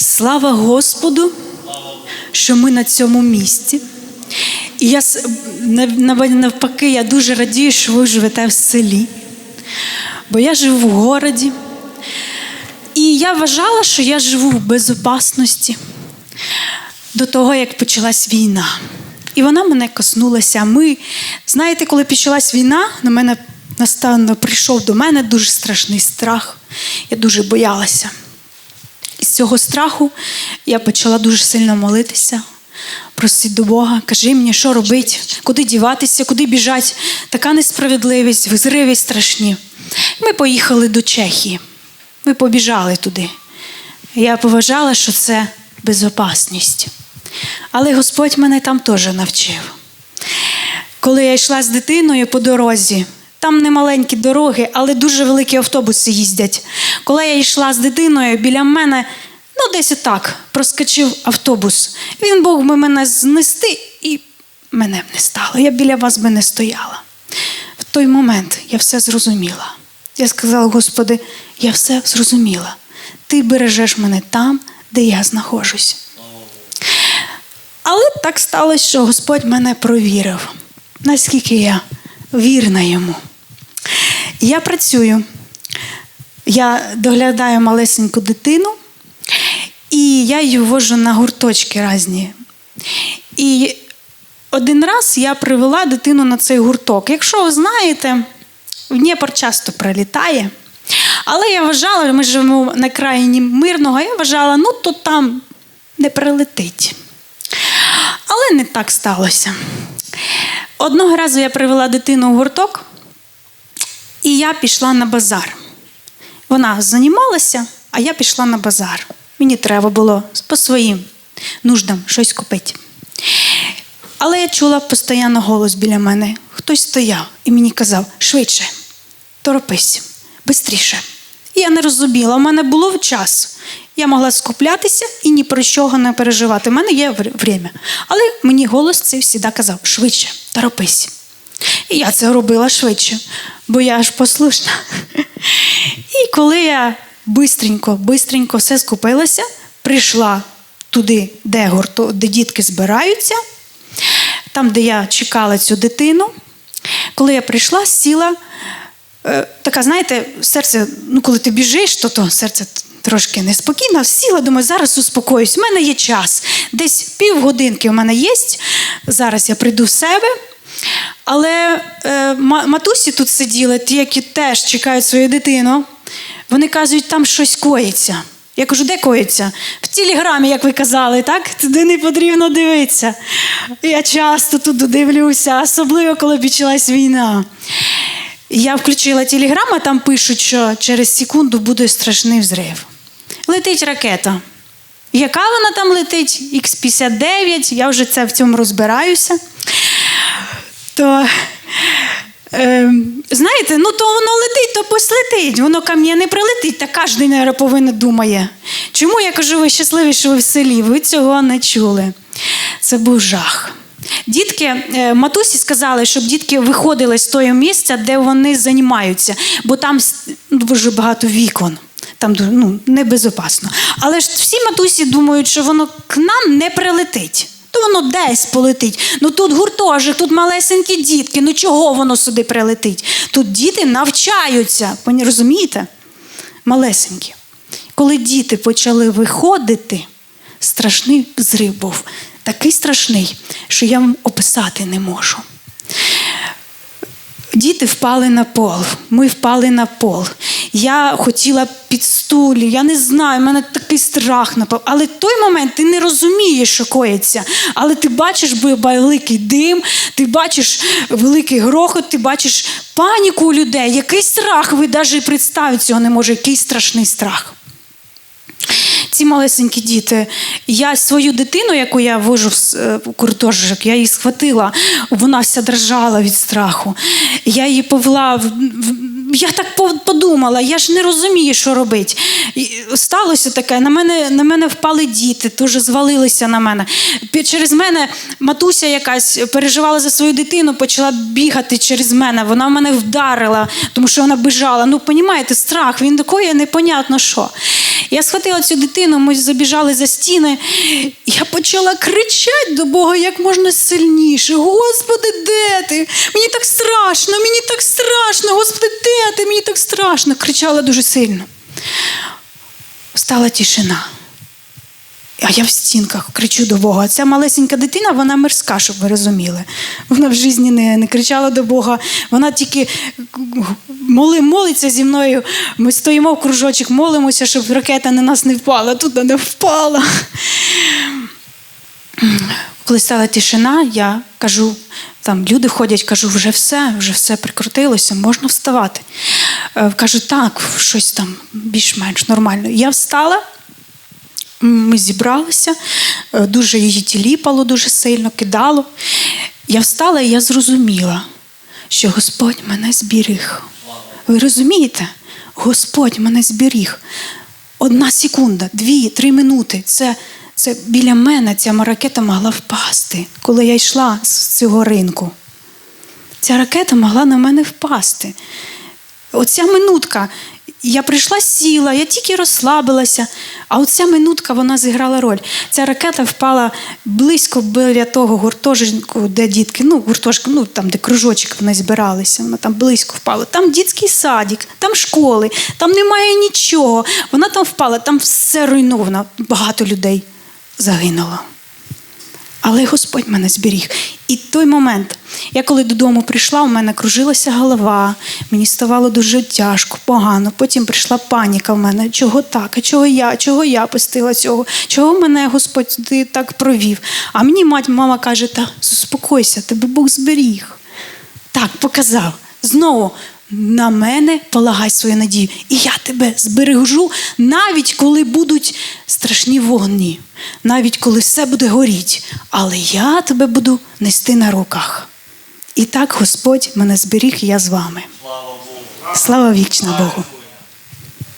Слава Господу, що ми на цьому місці. І я навпаки, я дуже радію, що ви живете в селі. Бо я живу в городі. І я вважала, що я живу в безопасності до того, як почалась війна. І вона мене коснулася. Ми, знаєте, коли почалась війна, на мене наставно прийшов до мене дуже страшний страх. Я дуже боялася. І з цього страху я почала дуже сильно молитися, просити до Бога, кажи мені, що робити, куди діватися, куди біжати. Така несправедливість, взриви страшні. Ми поїхали до Чехії. Ми побіжали туди. Я поважала, що це безопасність. Але Господь мене там теж навчив. Коли я йшла з дитиною по дорозі, там не маленькі дороги, але дуже великі автобуси їздять. Коли я йшла з дитиною, біля мене, ну десь отак, проскочив автобус. Він Бог би мене знести і мене б не стало. Я біля вас би не стояла. В той момент я все зрозуміла. Я сказала, Господи, я все зрозуміла. Ти бережеш мене там, де я знаходжусь. Але так сталося, що Господь мене провірив, наскільки я вірна йому. Я працюю, я доглядаю малесеньку дитину, і я її ввожу на гурточки різні. І один раз я привела дитину на цей гурток. Якщо ви знаєте, в Дніпр часто прилітає. Але я вважала, ми живемо на країні мирного, я вважала, ну то там не прилетить. Але не так сталося. Одного разу я привела дитину в гурток, і я пішла на базар. Вона займалася, а я пішла на базар. Мені треба було по своїм нуждам щось купити. Але я чула постійно голос біля мене. Хтось стояв і мені казав: швидше, торопись, швидше. І я не розуміла, у мене було час. Я могла скуплятися і ні про що не переживати. У мене є время. Але мені голос цей завжди казав: швидше, торопись. І я це робила швидше, бо я ж послушна. І коли я бистренько, бистренько все скупилася, прийшла туди, де, гурто, де дітки збираються, там, де я чекала цю дитину. Коли я прийшла, сіла, е, така, знаєте, серце, ну коли ти біжиш, то, то серце трошки неспокійно, сіла, думаю, зараз успокоюсь. У мене є час. Десь півгодинки у мене є. Зараз я прийду в себе. Але е, матусі тут сиділи, ті, які теж чекають свою дитину. Вони кажуть, там щось коїться. Я кажу, де коїться? В телеграмі, як ви казали, так? Туди не потрібно дивитися. Я часто туди дивлюся, особливо коли почалась війна. Я включила телеграм, а там пишуть, що через секунду буде страшний взрив. Летить ракета. Яка вона там летить? Х-59, я вже це в цьому розбираюся. То, е, знаєте, ну то воно летить, то пусть летить. Воно ко не прилетить, та кожен, мабуть, повинен думає. Чому я кажу, ви щасливі, що ви в селі? Ви цього не чули. Це був жах. Дітки, е, матусі сказали, щоб дітки виходили з того місця, де вони займаються, бо там дуже багато вікон. Там ну, небезопасно. Але ж всі матусі думають, що воно к нам не прилетить. То воно десь полетить. Ну тут гуртожик, тут малесенькі дітки. Ну чого воно сюди прилетить? Тут діти навчаються. Розумієте? Малесенькі. Коли діти почали виходити, страшний взрив був. Такий страшний, що я вам описати не можу. Діти впали на пол, ми впали на пол. Я хотіла під стулі, я не знаю, в мене такий страх напав. Але в той момент ти не розумієш, що коїться. Але ти бачиш великий дим, ти бачиш великий грохот, ти бачиш паніку у людей. Який страх, ви навіть представити цього не можете, який страшний страх. Ці малесенькі діти. Я свою дитину, яку я вожу в с- е, я її схватила, вона вся дрожала від страху. Я її повела в- я так подумала, я ж не розумію, що робити. Сталося таке, на мене, на мене впали діти, дуже звалилися на мене. Через мене матуся якась переживала за свою дитину, почала бігати через мене. Вона мене вдарила, тому що вона бежала. Ну, понімаєте, страх, він такий, непонятно що. Я схватила цю дитину, ми забіжали за стіни. Я почала кричати до Бога як можна сильніше. Господи, де ти? Мені так страшно, мені так страшно, Господи, де ти? Мені так страшно. Кричала дуже сильно. Стала тишина. А я в стінках кричу до Бога. Ця малесенька дитина, вона мирська, щоб ви розуміли. Вона в житті не, не кричала до Бога. Вона тільки моли, молиться зі мною. Ми стоїмо в кружочок, молимося, щоб ракета на нас не впала. Тут не впала. Коли стала тишина, я кажу, там люди ходять, кажу, вже все, вже все прикрутилося, можна вставати. Е, Кажу, так, щось там більш-менш нормально. Я встала, ми зібралися, е, дуже її тіліпало дуже сильно, кидало. Я встала і я зрозуміла, що Господь мене зберіг. Ви розумієте? Господь мене зберіг. Одна секунда, дві, три минути. Це, це біля мене ця ракета могла впасти, коли я йшла з цього ринку. Ця ракета могла на мене впасти. Оця минутка, я прийшла, сіла, я тільки розслабилася, а оця минутка вона зіграла роль. Ця ракета впала близько біля того гуртожитку, де дітки, ну, гуртожитку, ну там, де кружочок вони збиралися, вона там близько впала. Там дитячий садик, там школи, там немає нічого. Вона там впала, там все руйновано, багато людей загинуло. Але Господь мене зберіг. І той момент, я коли додому прийшла, у мене кружилася голова, мені ставало дуже тяжко, погано. Потім прийшла паніка в мене. Чого так? А чого я? Чого я пустила цього? Чого мене Господь сюди так провів? А мені мать, мама каже: та заспокойся, тебе Бог зберіг. Так, показав. Знову на мене полагай свою надію. І я тебе збережу, навіть коли будуть страшні вогні, навіть коли все буде горіть. Але я тебе буду нести на руках. І так Господь мене зберіг, і я з вами. Слава вічна Богу.